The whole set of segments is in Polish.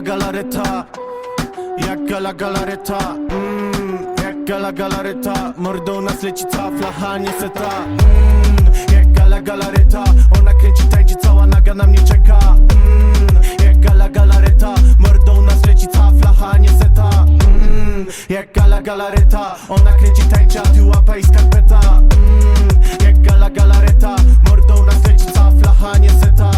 gala galareta. Jak gala galareta. Mm, Jak gala galareta. Mordą nas leci cała flacha, nie seta mm, Jak gala galareta. Ona kręci, tańczy, cała naga na mnie czeka. Mm, Jak gala galareta. Mordą nas leci cała flacha, nie seta mm, Jak gala galareta. Ona kręci, tańczy, a ty łapa i skarpeta. Mm, Jak gala galareta. Mordą nas leci cała flacha, nie seta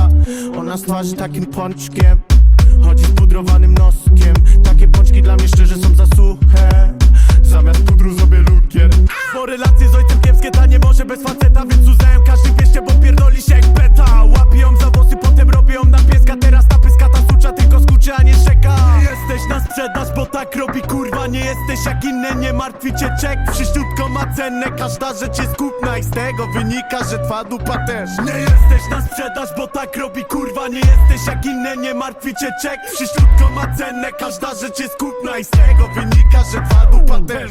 Ona z takim pączkiem Chodzi z pudrowanym noskiem. Takie pączki dla mnie szczerze są za suche. Zamiast pudru zrobię lukier. Bo relacje z ojcem jesteś jak inne, nie martwi cię czek. Wszyściutko ma cenę, każda rzecz jest kupna I z tego wynika, że twa dupa też. Nie jesteś na sprzedaż, bo tak robi kurwa. Nie jesteś jak inne, nie martwi cię czek. Wszyściutko ma cenę, każda rzecz jest kupna I z tego wynika, że twa dupa też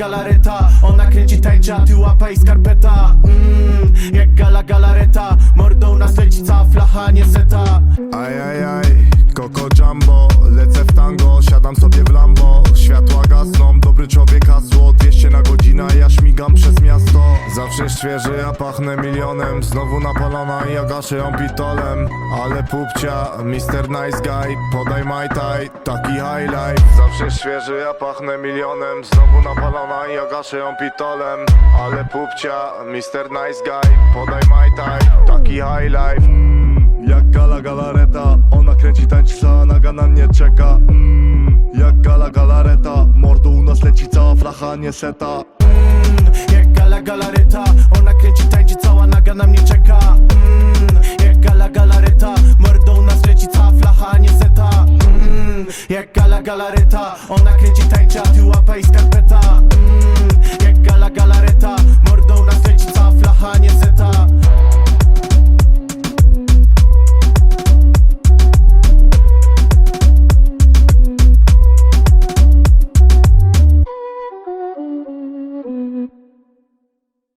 galareta, ona kręci, tańczy, a ty łapa i skarpeta. Mm, Jak gala galareta, mordą nas leci cała flacha, nie seta na godzinę, ja śmigam przez miasto. Zawsze świeży, ja pachnę milionem. Znowu napalona i ja gaszę ją pitolem. Ale pupcia, Mr. Nice Guy Podaj Mai Tai, taki high life Zawsze świeży, ja pachnę milionem. Znowu napalona i ja gaszę ją pitolem. Ale pupcia, Mr. Nice Guy Podaj Mai Tai, taki high life mm, Jak gala galareta Ona kręci, tańczy, cała naga na mnie czeka. Mm, nie seta mm, Jak gala galaryta Ona kręci tańczy cała naga na mnie czeka. Mm, Jak gala galaryta Mordą nas leci cała flacha, nie seta mm, Jak gala galaryta Ona kręci tańczy, a ty łapa i skarpeta. Mm, Jak gala galaryta